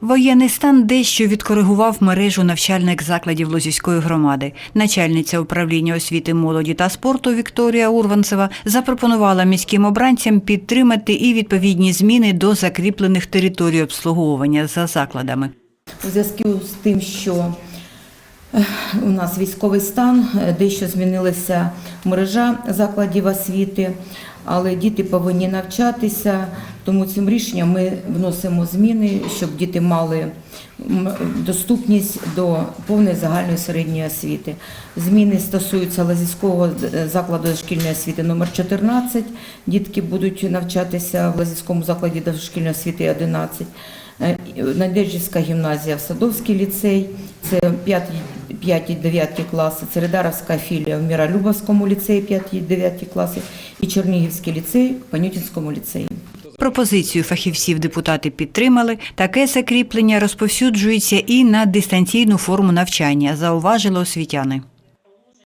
Воєнний стан дещо відкоригував мережу навчальних закладів Лозівської громади. Начальниця управління освіти, молоді та спорту Вікторія Урванцева запропонувала міським обранцям підтримати і відповідні зміни до закріплених територій обслуговування за закладами. У зв'язку з тим, що у нас військовий стан, е, дещо змінилася мережа закладів освіти, але діти повинні навчатися, тому цим рішенням ми вносимо зміни, щоб діти мали доступність до повної загальної середньої освіти. Зміни стосуються Лазівського е, закладу дошкільної освіти номер 14. Дітки будуть навчатися в Лазівському закладі дошкільної освіти 11. Е, Надеждівська гімназія Садовський ліцей, це 5-9 класи, Цередаровська філія в Міралюбовському ліцеї 5-9 класи і Чернігівський ліцей в Панютінському ліцеї. Пропозицію фахівців депутати підтримали. Таке закріплення розповсюджується і на дистанційну форму навчання, зауважили освітяни.